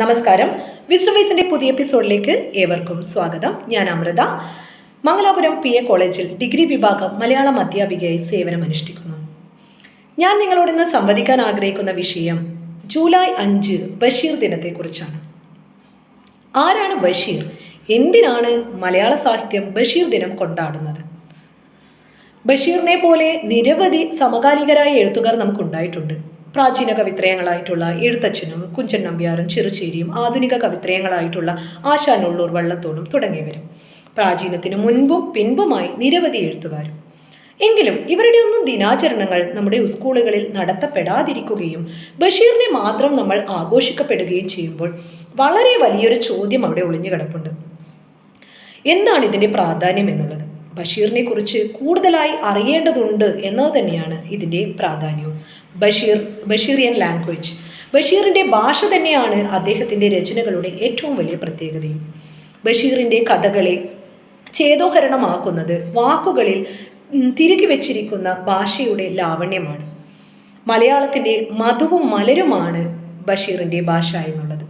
നമസ്കാരം. വിസ്ഡം പുതിയ എപ്പിസോഡിലേക്ക് ഏവർക്കും സ്വാഗതം. ഞാൻ അമൃത. മംഗലാപുരം പി എ കോളേജിൽ ഡിഗ്രി വിഭാഗം മലയാളം അധ്യാപികയായി സേവനമനുഷ്ഠിക്കുന്നു. ഞാൻ നിങ്ങളോട് ഇന്ന് സംവദിക്കാൻ ആഗ്രഹിക്കുന്ന വിഷയം ജൂലൈ അഞ്ച് ബഷീർ ദിനത്തെക്കുറിച്ചാണ്. ആരാണ് ബഷീർ? എന്തിനാണ് മലയാള സാഹിത്യം ബഷീർ ദിനം കൊണ്ടാടുന്നത്? ബഷീറിനെ പോലെ നിരവധി സമകാലികരായ എഴുത്തുകാർ നമുക്കുണ്ടായിട്ടുണ്ട്. പ്രാചീന കവിത്രയങ്ങളായിട്ടുള്ള എഴുത്തച്ഛനും കുഞ്ചൻ നമ്പ്യാരും ചെറുചേരിയും ആധുനിക കവിത്രയങ്ങളായിട്ടുള്ള ആശാനുള്ളൂർ വള്ളത്തോടും തുടങ്ങിയവരും. പ്രാചീനത്തിന് മുൻപും പിൻപുമായി നിരവധി എഴുത്തുകാരും. എങ്കിലും ഇവരുടെ ഒന്നും ദിനാചരണങ്ങൾ നമ്മുടെ സ്കൂളുകളിൽ നടത്തപ്പെടാതിരിക്കുകയും ബഷീറിനെ മാത്രം നമ്മൾ ആഘോഷിക്കപ്പെടുകയും ചെയ്യുമ്പോൾ വളരെ വലിയൊരു ചോദ്യം അവിടെ ഒളിഞ്ഞു കിടപ്പുണ്ട് എന്താണ് ഇതിന്റെ പ്രാധാന്യം എന്നുള്ളത്? ബഷീറിനെ കുറിച്ച് കൂടുതലായി അറിയേണ്ടതുണ്ട് എന്നത് തന്നെയാണ് ഇതിന്റെ പ്രാധാന്യവും. ബഷീർ ബഷീറിയൻ ലാംഗ്വേജ്. ബഷീറിന്റെ ഭാഷ തന്നെയാണ് അദ്ദേഹത്തിന്റെ രചനകളുടെ ഏറ്റവും വലിയ പ്രത്യേകതയും. ബഷീറിന്റെ കഥകളെ ചേതോഹരണമാക്കുന്നത് വാക്കുകളിൽ തിരികെ വച്ചിരിക്കുന്ന ഭാഷയുടെ ലാവണ്യമാണ്. മലയാളത്തിന്റെ മധുവും മലരുമാണ് ബഷീറിന്റെ ഭാഷ എന്നുള്ളത്.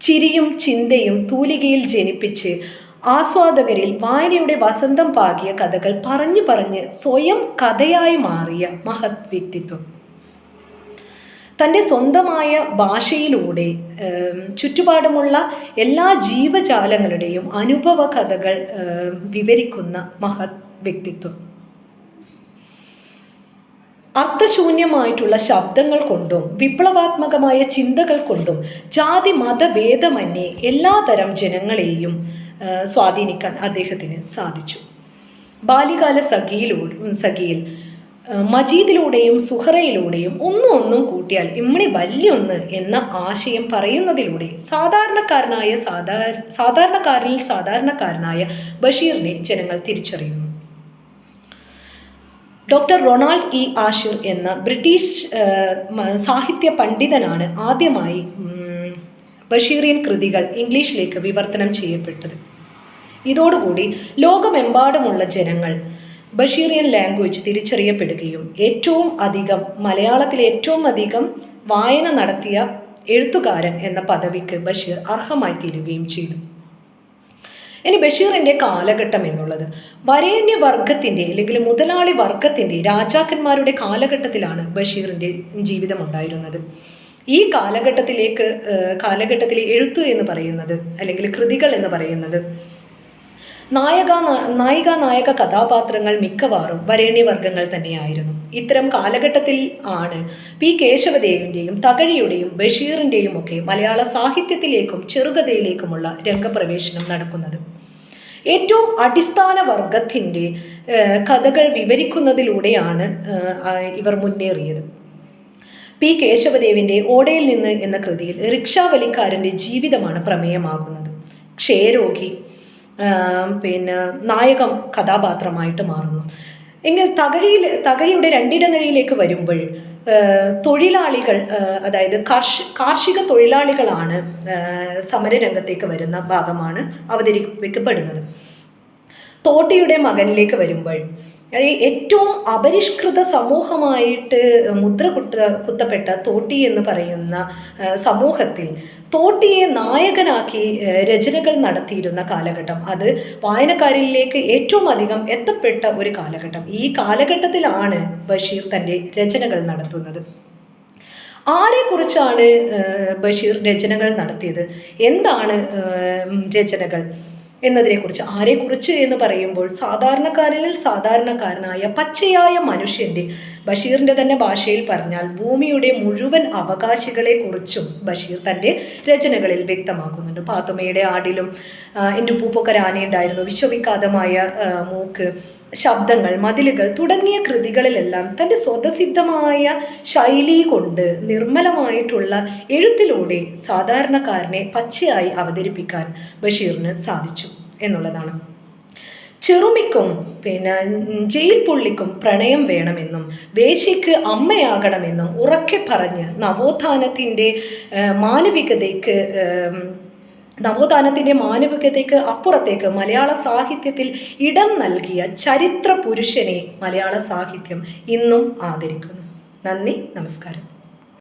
ചിരിയും ചിന്തയും തൂലികയിൽ ജനിപ്പിച്ച് ആസ്വാദകരിൽ വായനയുടെ വസന്തം പാകിയ കഥകൾ പറഞ്ഞു പറഞ്ഞ് സ്വയം കഥയായി മാറിയ മഹത് വ്യക്തിത്വം. തന്റെ സ്വന്തമായ ഭാഷയിലൂടെ ചുറ്റുപാടുമുള്ള എല്ലാ ജീവജാലങ്ങളുടെയും അനുഭവ കഥകൾ വിവരിക്കുന്ന മഹത് വ്യക്തിത്വം. അർത്ഥശൂന്യമായിട്ടുള്ള ശബ്ദങ്ങൾ കൊണ്ടും വിപ്ലവാത്മകമായ ചിന്തകൾ കൊണ്ടും ജാതി മതഭേദമന്യേ എല്ലാതരം ജനങ്ങളെയും സ്വാധീനിക്കാൻ അദ്ദേഹത്തിന് സാധിച്ചു. ബാല്യകാല സഖിയിലൂടെ സഖിയിൽ മജീദിലൂടെയും സുഹറയിലൂടെയും ഒന്നും ഒന്നും കൂട്ടിയാൽ ഇമ്മണി വല്യൊന്ന് എന്ന ആശയം പറയുന്നതിലൂടെ സാധാരണക്കാരനായ സാധാര സാധാരണക്കാരിൽ സാധാരണക്കാരനായ ബഷീറിനെ ജനങ്ങൾ തിരിച്ചറിയുന്നു. Doctor Ronald E. ആഷിർ എന്ന ബ്രിട്ടീഷ് സാഹിത്യ പണ്ഡിതനാണ് ആദ്യമായി ബഷീറിയൻ കൃതികൾ ഇംഗ്ലീഷിലേക്ക് വിവർത്തനം ചെയ്യപ്പെട്ടത്. ഇതോടുകൂടി ലോകമെമ്പാടുമുള്ള ജനങ്ങൾ ബഷീറിയൻ ലാംഗ്വേജ് തിരിച്ചറിയപ്പെടുകയും ഏറ്റവും അധികം മലയാളത്തിൽ ഏറ്റവും അധികം വായന നടത്തിയ എഴുത്തുകാരൻ എന്ന പദവിക്ക് ബഷീർ അർഹമായി തീരുകയും ചെയ്തു. ഇനി ബഷീറിന്റെ കാലഘട്ടം എന്നുള്ളത് വരേണ്യ വർഗത്തിന്റെ അല്ലെങ്കിൽ മുതലാളി വർഗത്തിന്റെ രാജാക്കന്മാരുടെ കാലഘട്ടത്തിലാണ് ബഷീറിന്റെ ജീവിതം ഉണ്ടായിരുന്നത് ഈ കാലഘട്ടത്തിലേക്ക് കാലഘട്ടത്തിലെ എഴുത്ത് എന്ന് പറയുന്നത് അല്ലെങ്കിൽ കൃതികൾ എന്ന് പറയുന്നത് നായക നായിക നായക കഥാപാത്രങ്ങൾ മിക്കവാറും വരേണ്യവർഗങ്ങൾ തന്നെയായിരുന്നു. ഇത്തരം കാലഘട്ടത്തിൽ ആണ് പി. കേശവദേവിന്റെയും തകഴിയുടെയും ബഷീറിന്റെയും ഒക്കെ മലയാള സാഹിത്യത്തിലേക്കും ചെറുകഥയിലേക്കുമുള്ള രംഗപ്രവേശനം നടക്കുന്നത്. ഏറ്റവും അടിസ്ഥാന വർഗത്തിന്റെ കഥകൾ വിവരിക്കുന്നതിലൂടെയാണ് ഇവർ മുന്നേറിയത്. പി. കേശവദേവിന്റെ ഓടയിൽ നിന്ന് എന്ന കൃതിയിൽ റിക്ഷാവലിക്കാരന്റെ ജീവിതമാണ് പ്രമേയമാകുന്നത്. ക്ഷയരോഗി പിന്നെ നായകം കഥാപാത്രമായിട്ട് മാറുന്നു. എങ്കിൽ തകഴിയിൽ തകഴിയുടെ രണ്ടിടങ്ങളിലേക്ക് വരുമ്പോൾ തൊഴിലാളികൾ അതായത് കാർഷി കാർഷിക തൊഴിലാളികളാണ് സമരരംഗത്തേക്ക് വരുന്ന ഭാഗമാണ് അവതരിപ്പിക്കപ്പെടുന്നത്. തോട്ടിയുടെ മകനിലേക്ക് വരുമ്പോൾ ഏറ്റവും അപരിഷ്കൃത സമൂഹമായിട്ട് മുദ്ര കുട്ട കുത്തപ്പെട്ട തോട്ടി എന്ന് പറയുന്ന സമൂഹത്തിൽ തോട്ടിയെ നായകനാക്കി രചനകൾ നടത്തിയിരുന്ന കാലഘട്ടം. അത് വായനക്കാരിലേക്ക് ഏറ്റവും അധികം എത്തപ്പെട്ട ഒരു കാലഘട്ടം. ഈ കാലഘട്ടത്തിലാണ് ബഷീർ തന്റെ രചനകൾ നടത്തുന്നത്. ആരെക്കുറിച്ചാണ് ബഷീർ രചനകൾ നടത്തിയത്? എന്താണ് രചനകൾ? എന്നതിനെക്കുറിച്ച് ആരെക്കുറിച്ച് എന്ന് പറയുമ്പോൾ സാധാരണക്കാരിൽ സാധാരണക്കാരനായ പച്ചയായ മനുഷ്യന്റെ ബഷീറിന്റെ തന്നെ ഭാഷയിൽ പറഞ്ഞാൽ ഭൂമിയുടെ മുഴുവൻ അവകാശികളെക്കുറിച്ചും ബഷീർ തന്റെ രചനകളിൽ വ്യക്തമാക്കുന്നുണ്ട്. പാത്തുമ്മയുടെ ആടിലും എന്റെ പൂപ്പൊക്കരാനയുണ്ടായിരുന്നു വിശ്വവിഖ്യാതമായ മൂക്ക് ശബ്ദങ്ങൾ മതിലുകൾ തുടങ്ങിയ കൃതികളിലെല്ലാം തന്റെ സ്വതസിദ്ധമായ ശൈലി കൊണ്ട് നിർമ്മലമായിട്ടുള്ള എഴുത്തിലൂടെ സാധാരണക്കാരനെ പച്ചയായി അവതരിപ്പിക്കാൻ ബഷീറിന് സാധിച്ചു എന്നുള്ളതാണ്. ചെറുമിക്കും പിന്നെ ജയിൽ പുള്ളിക്കും പ്രണയം വേണമെന്നും വേശിക്ക് അമ്മയാകണമെന്നും ഉറക്കെ പറഞ്ഞ് നവോത്ഥാനത്തിന്റെ മാനവികതയ്ക്ക് നവോത്ഥാനത്തിന്റെ മാനവികതയ്ക്ക് അപ്പുറത്തേക്ക് മലയാള സാഹിത്യത്തിൽ ഇടം നൽകിയ ചരിത്ര പുരുഷനെ മലയാള സാഹിത്യം ഇന്നും ആദരിക്കുന്നു. നന്ദി നമസ്കാരം.